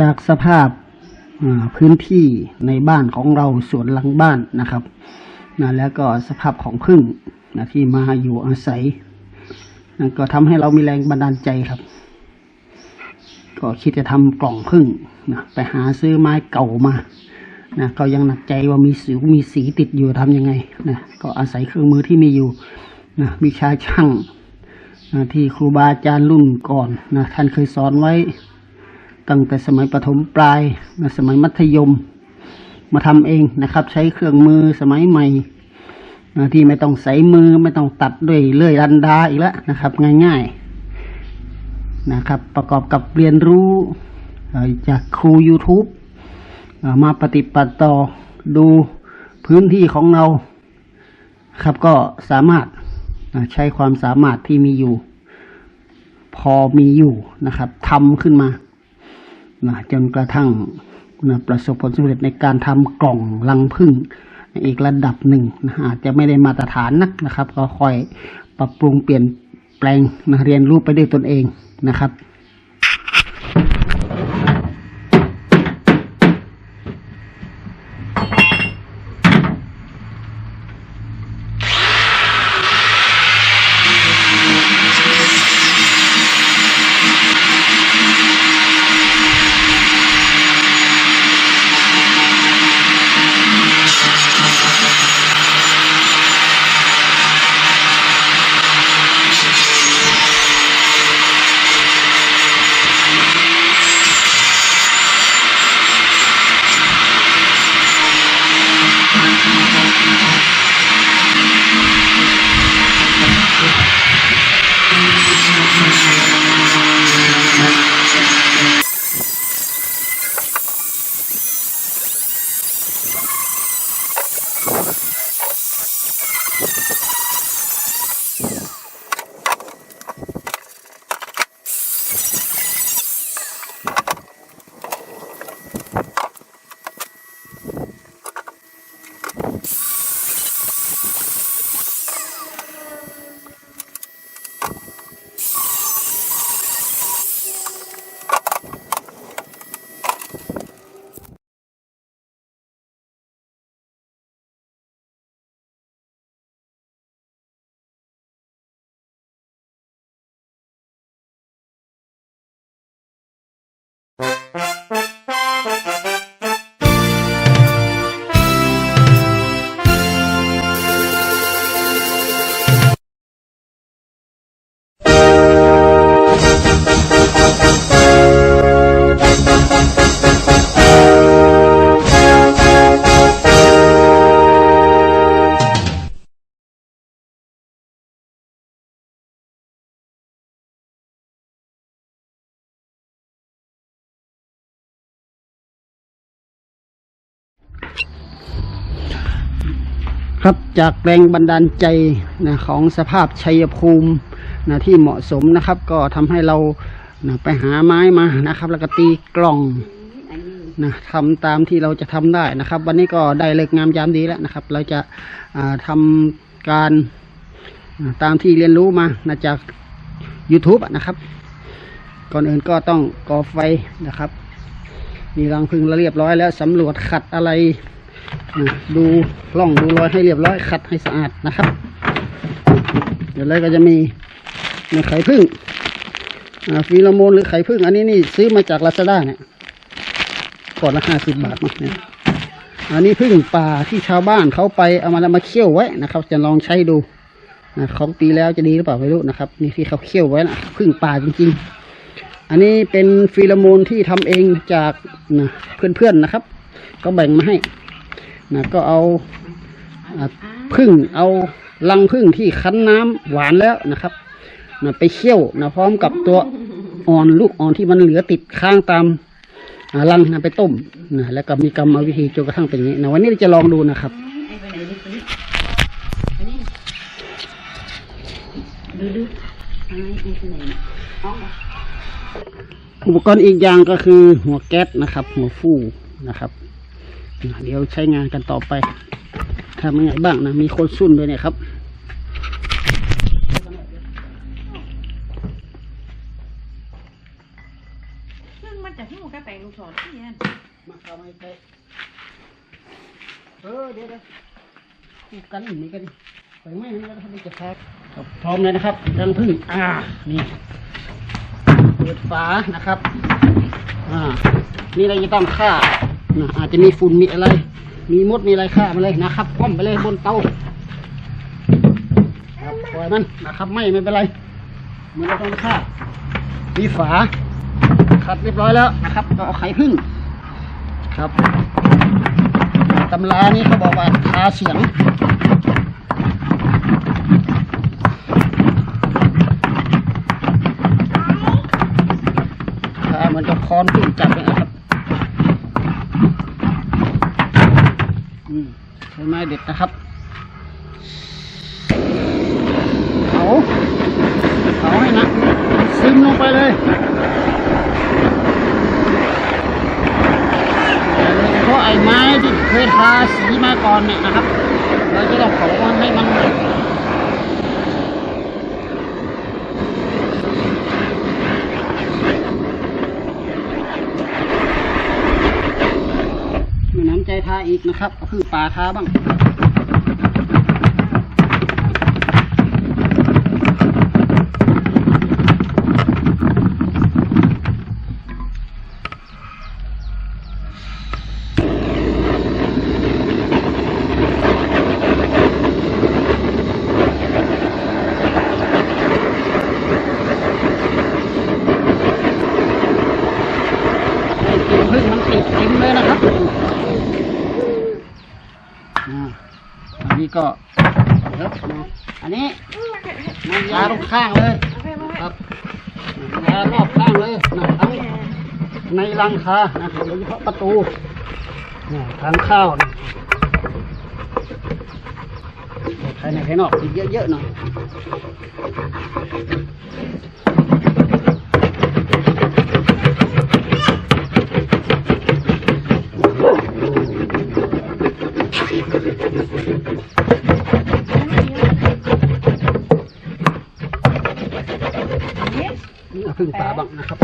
จากสภาพพื้นที่ในบ้านของเราสวนหลังบ้านนะครับนะแล้วก็สภาพของพึ่งนะที่มาอยู่อาศัยนะก็ทำให้เรามีแรงบันดาลใจครับ ก็คิดจะทำกล่องพึ่งนะไปหาซื้อไม้เก่ามานะก็ยังหนักใจว่ามีสิวมีสีติดอยู่ทำยังไงนะก็อาศัยเครื่องมือที่มีอยู่นะวิชาช่างนะที่ครูบาอาจารย์รุ่นก่อนนะท่านเคยสอนไว้ ตั้งแต่สมัยประถมปลายนะสมัยมัธยม มาทำเองนะครับ ใช้เครื่องมือสมัยใหม่ที่ไม่ต้องใส่มือไม่ต้องตัดด้วยเลื่อยรันดาอีกแล้วนะครับ ง่ายๆนะครับ ประกอบกับเรียนรู้จากครู YouTube มาปฏิบัติต่อดูพื้นที่ของเรา ครับก็สามารถใช้ความสามารถที่มีอยู่ พอมีอยู่นะครับทำขึ้นมา นะจนกระทั่งนะประสบผลสำเร็จในการทำกล่องลังพึ่งอีกระดับหนึ่งนะอาจจะไม่ได้มาตรฐานนักนะครับ ก็ค่อยปรับปรุงเปลี่ยนแปลงนะเรียนรู้ไปด้วยตนเองนะครับ ครับจากแรงบันดาลใจนะของสภาพชัยภูมินะที่เหมาะสมนะครับ ก็ทำให้เรานะไปหาไม้มานะครับ แล้วก็ตีกล่องนะทำตามที่เราจะทำได้นะครับ วันนี้ก็ได้เลิกงามยามดีแล้วนะครับ เราจะาทำการตามที่เรียนรู้มานะจาก YouTube นะครับ ก่อนอื่นก็ต้องก่อไฟนะครับ มีรังพึ่งแล้วเรียบร้อยแล้วสำรวจขัดอะไร ดูร่องดูรอยให้เรียบร้อยขัดให้สะอาดนะครับ เดี๋ยวเลยก็จะมีมีไข่พึ่งอ่าฟีโรโมนหรือไข่พึ่งอันนี้นี่ซื้อมาจากลาซาด้าเนี่ยก่อนละห้าสิบบาทมั้งเนี่ยอันนี้พึ่งป่าที่ชาวบ้านเขาไปเอามาแล้วมาเคี่ยวไว้นะครับ จะลองใช้ดูนะของปีแล้วจะดีหรือเปล่าไม่รู้นะครับ นี่ที่เขาเคี่ยวไว้นะพึ่งป่าจริงๆ อันนี้เป็นฟีโรโมนที่ทำเองจากนะเพื่อนๆนะครับ ก็แบ่งมาให้ นะก็เอาอพึ่งเอาลังพึ่งที่คั้นน้ำหวานแล้วนะครับนะไปเคี่ยวนะพร้อมกับตัวอ่อนลูกอ่อนที่มันเหลือติดค้างตามลังนะไปต้มนะแล้วก็มีกรรมวิธีจนกระทั่งเป็นอย่างนี้นะวันนี้เราจะลองดูนะครับอุปกรณ์อีกอย่างก็คือหัวแก๊สนะครับ หัวฟูนะครับ เดี๋ยวใช้งานกันต่อไปทำยังไงบ้างนะ มีคนสุ่นด้วยเนี่ยครับซึ่งมันจะหิ้วกระแปงลูกอดที่นั่นมาเข้ามาใกล้เออเดี๋ยวเดี๋ยวคู่กันนี่กันดิไปไหมนี่แล้วท่านจะแพ็คครับพร้อมเลยนะครับรังพึ่งอ่านี่เปิดฝานะครับ อ่า นี่เราจะต้องฆ่า นะอาจจะมีฝุ่นมีอะไร มีมดมีอะไรฆ่ามาเลยนะครับคว่ำไปเลยบนเตาครับปล่อยมันนะครับไม่ไม่เป็นไรมันเราต้องฆ่ามีฝาขัดเรียบร้อยแล้วนะครับก็เอาไข่พึ่งครับตำรานี้เขาบอกว่าทาเสียงทาเหมือนกับคอนพึ่งจับเลยนะครับ อืม ใช้ไม้เด็ดนะครับเผาเผาให้นะซึมลงไปเลยเพราะไอ้ไม้ที่เคยทาสีมาก่อนเนี่ยนะครับ เราจะต้องเผาให้มันมีน้ำใจทาอี กนะครับ ก็คือปลาทาบ้าง ให้กลิ่นพึ่งมันติดเต็มเลยนะครับอ่าอั นนี้ก็เดี๋ยวนะอันนี้มายาตรงข้างเลยครับยารอบข้างเลยนะทั้งในรังคานะโดยเฉพาะประตูนะทางเข้าวนะภายในภายนอกติดเยอะๆหน่อย เอาพึ่งป่าบ้างนะครับ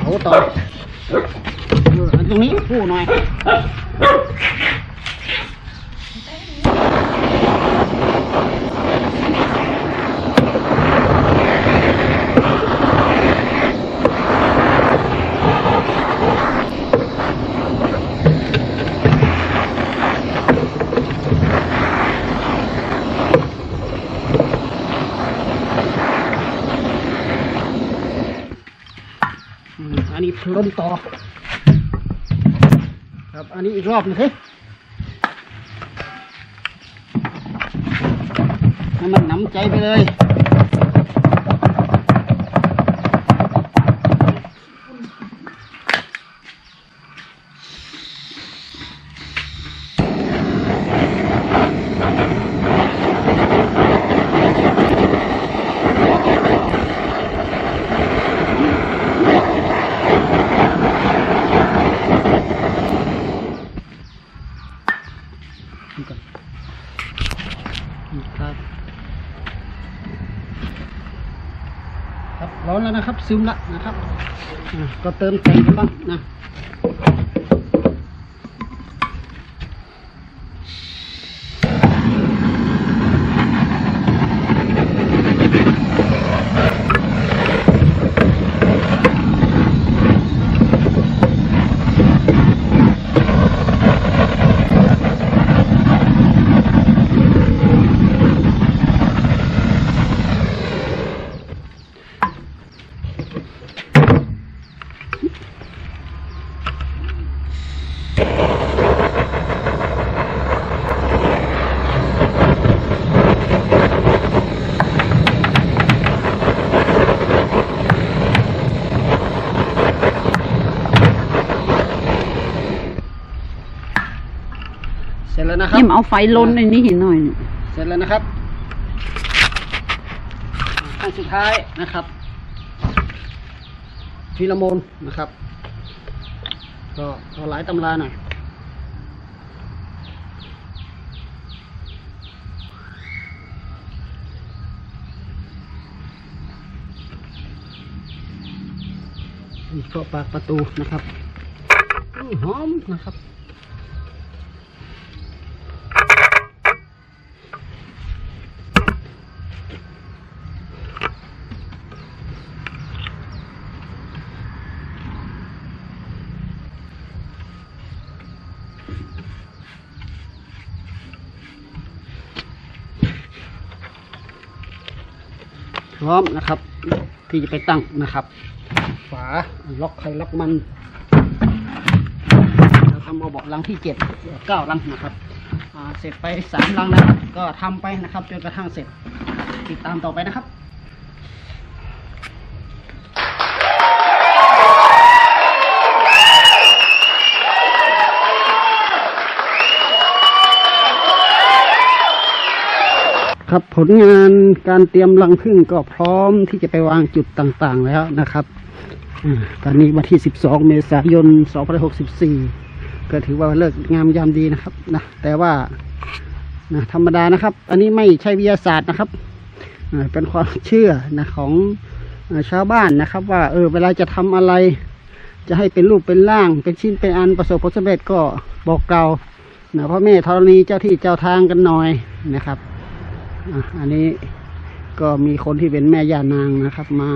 เอาต่อเอออันตรงนี้ผู้หน่อย อืมอันนี้พ ล้นต่อ ครับ อันนี้อีกรอบนึงสิให้มันหน้ำใจไปเลย ร้อนแล้วนะครับ ซึมละนะครับก็เติมแต่งกันบ้างนะ นะครับนี่มนเอาไฟลนในนี้เห็นหน่อย เสร็จแล้วนะครับขั้นสุดท้ายนะครับฟิโลโมนนะครับ ก็ก็หลายตำราหน่อยนี่ก็ปากประตูนะครับอื้อหอมนะครับ ร้อมนะครับ ที่จะไปตั้งนะครับ ฝาล็อกไข่ล็อกมันเราทำเอาเบาะลังที่เจ็ดเก้าลังนะครับอ่าเสร็จไปสามลังนะครับก็ทำไปนะครับจนกระทั่งเสร็จติดตามต่อไปนะครับ ครับผลงานการเตรียมรังผึ้งก็พร้อมที่จะไปวางจุดต่างๆแล้วนะครับอตอนนี้วันที่ 12 เมษายน 2564 ก็ถือว่าเลิกงามยามดีนะครับนะแต่ว่านะธรรมดานะครับ อันนี้ไม่ใช่วิทยาศาสตร์นะครับเป็นความเชื่อนะของชาวบ้านนะครับ ว่าเออเวลาจะทำอะไร จะให้เป็นรูปเป็นร่าง เป็นชิ้นเป็นอันประสบผลสำเร็จก็บอกกล่าวนะพ่อแม่ธรณีเจ้าที่เจ้าทางกันหน่อยนะครับ อันนี้ก็มีคนที่เป็นแม่ย่านางนะครับมา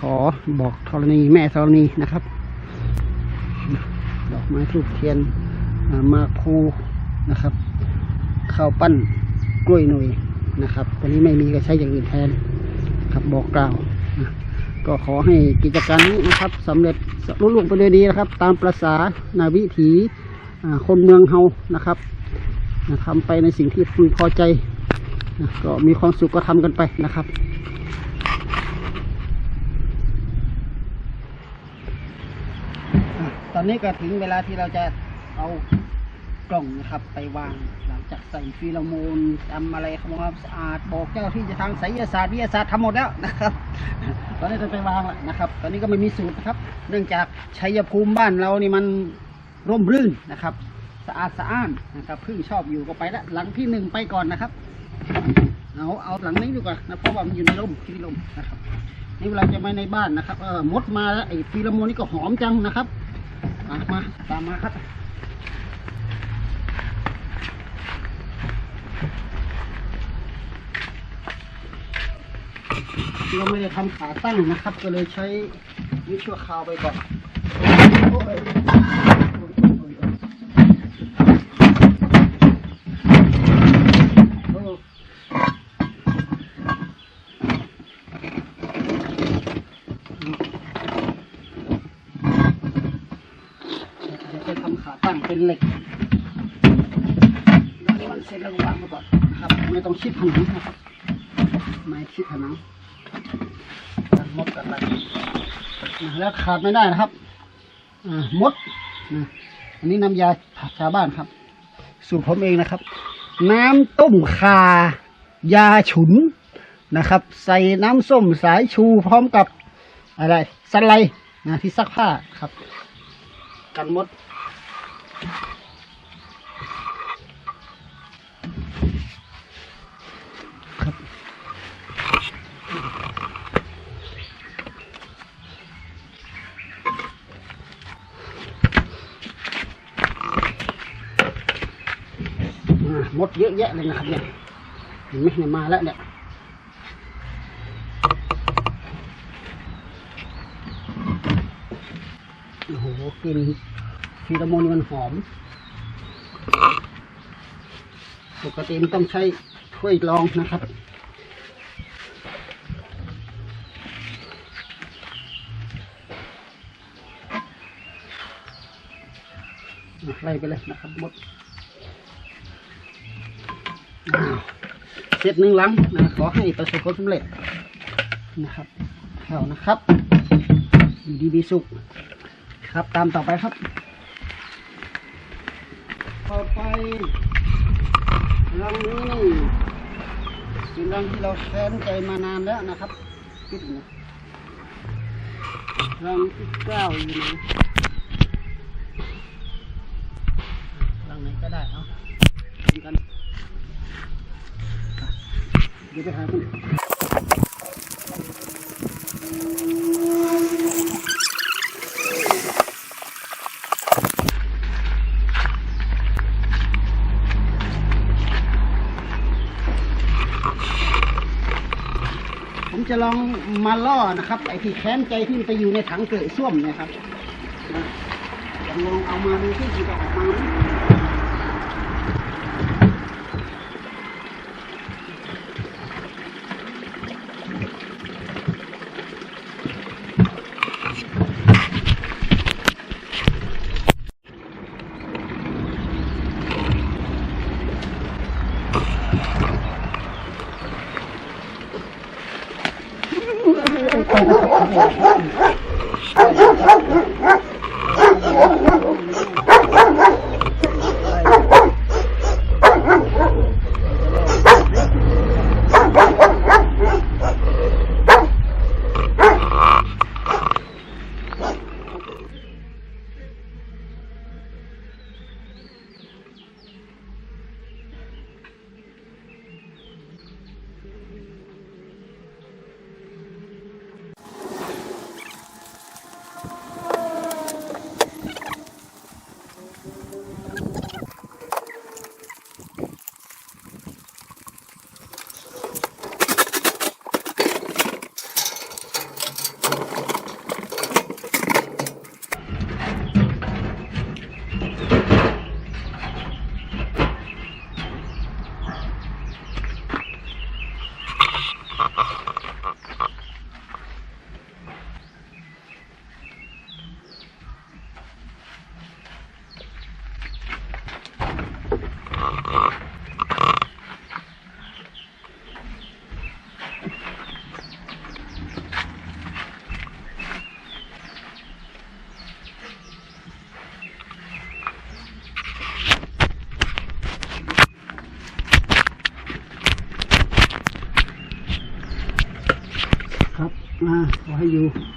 ขอบอกธรณีแม่ธรณีนะครับ ดอกไม้ทูบเทียนมาภูนะครับข้าวปั้นกล้วยหน่วยนะครับตอนนี้ไม่มีก็ใช้อย่างอื่นแทนครับบอกกล่าวนะก็ขอให้กิจการนี้นะครับสำเร็จรุ่ล่วงไปด้วยดีนะครับ ตามประษานาวิถีคนเมืองเฮานะครับ ทำไปในสิ่งที่พึงพอใจนะก็มีความสุขก็ทำกันไปนะครับตอนนี้ก็ถึงเวลาที่เราจะเอากล่องนะครับไปวางหลังจากใส่ฟีโรโมนทำอะไรทำความสะอาดบอกเจ้าที่จะทางไสยศาสตร์วิทยาศาสตร์ทำหมดแล้วนะครับ ตอนนี้จะไปวางแล้วนะครับ ตอนนี้ก็ไม่มีสูตรนะครับ เนื่องจากชัยภูมิบ้านเรานี่มันร่มรื่นนะครับ สะอาดสะอ้านนะครับเพิ่งชอบอยู่ก็ไปละหลังที่หนึ่งไปก่อนนะครับ เอาเอาหลังนี้ดีกว่านะเพราะว่ามันอยู่ในร่มที่ลมนะครับ นี่เวลาจะมาในบ้านนะครับเออมดมาแล้วไอ้ฟีโรโมนนี่ก็หอมจังนะครับมามาตามมาครับเราไม่ได้ทำขาตั้งนะครับ ก็เลยใช้วิชัวคาวไปก่อนโอ้ยโอ้ยโอ้ยโอ้ยโอ้ย จะทำขาตั้งเป็นเหล็กแล้วมันเสร็จแล้ววางมาก่อนนะครับไม่ต้องชิดผนังนะครับไม่ชิดผนังกันมดกันอะไรแล้วขาดไม่ได้นะครับอ่ามดนะอันนี้น้ำยาชาวบ้านครับ สูตรผมเองนะครับ น้ำต้มคายาฉุนนะครับ ใส่น้ำส้มสายชูพร้อมกับอะไรสไลนะที่ซักผ้าครับ กันมด ครับอ่ามดเยอะแยะเลยนะครับเนี่ยเห็นไหมเนี่ยมาแล้วเนี่ยโอ้โหกลิ่น ฟีโรโมนี้มันหอม ปกติมันต้องใช้ถ้วยรองนะครับไล่ไปเลยนะครับหมดเสร็จหนึ่งลังนะขอให้ประสบความสำเร็จนะครับเข้านะครับ อยู่ดีมีสุขครับตามต่อไปครับ ต่อไปรังนี้เป็นรังที่เราแค้นใจมานานแล้วนะครับคิดนะรังที่เก้าอยู่ไหนรังไหนก็ได้เอาเหมือนกัน เดี๋ยวไปหาคุณ จะลองมาล่อนะครับ ไอ้ที่แค้นใจที่มันไปอยู่ในถังเกลือส้วมเนี่ยครับลองเอามาดูที่จะออกมา มา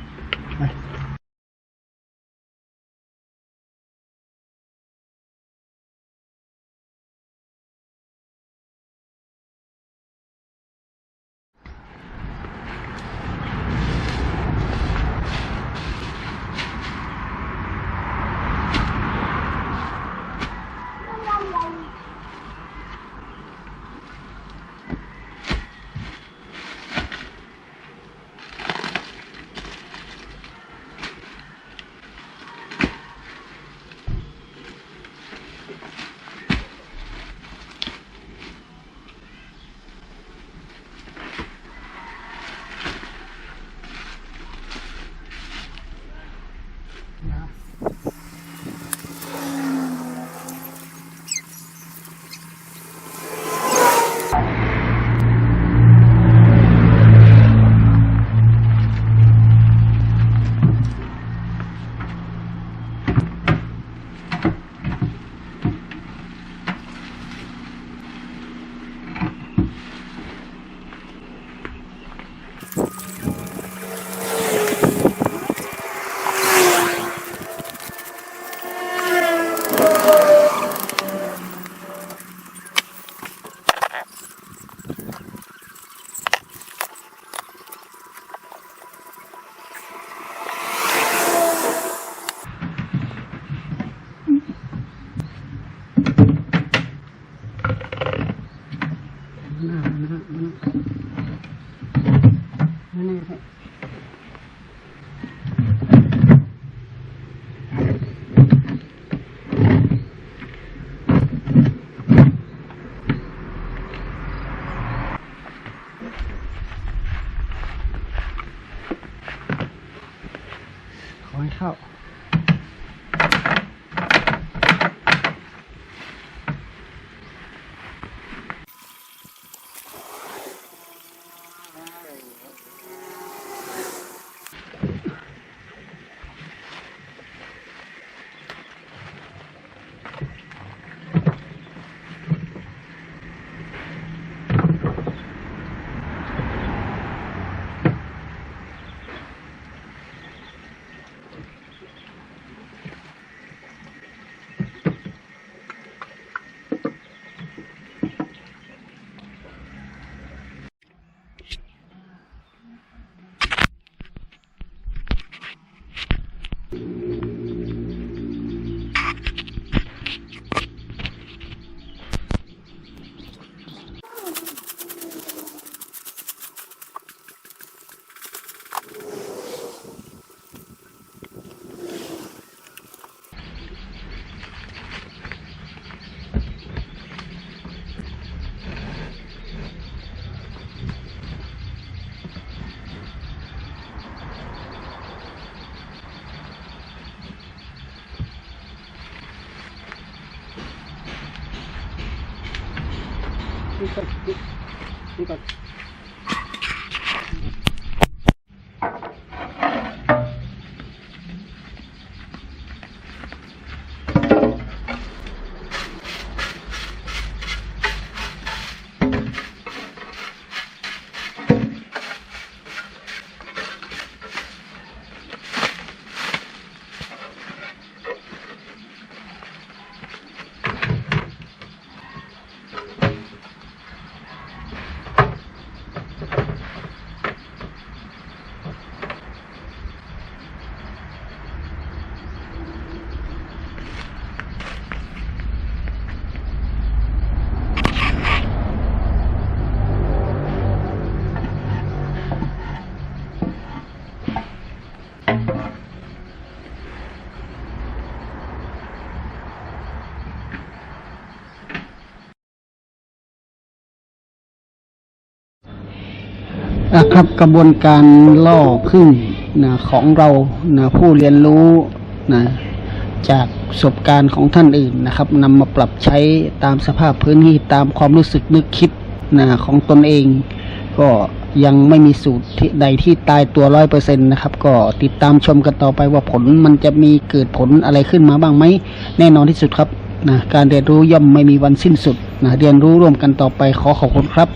นี่ก่อน นะครับกระบวนการล่อพึ่งนะของเรานะผู้เรียนรู้นะจากประสบการณ์ของท่านอื่นนะครับนำมาปรับใช้ตามสภาพพื้นที่ตามความรู้สึกนึกคิดนะของตนเอง ก็ยังไม่มีสูตรที่ใดที่ตายตัวร้อยเปอร์เซ็นต์นะครับ ก็ติดตามชมกันต่อไปว่าผลมันจะมีเกิดผลอะไรขึ้นมาบ้างไหม แน่นอนที่สุดครับนะการเรียนรู้ย่อมไม่มีวันสิ้นสุดนะเรียนรู้ร่วมกันต่อไปขอขอบคุณครับ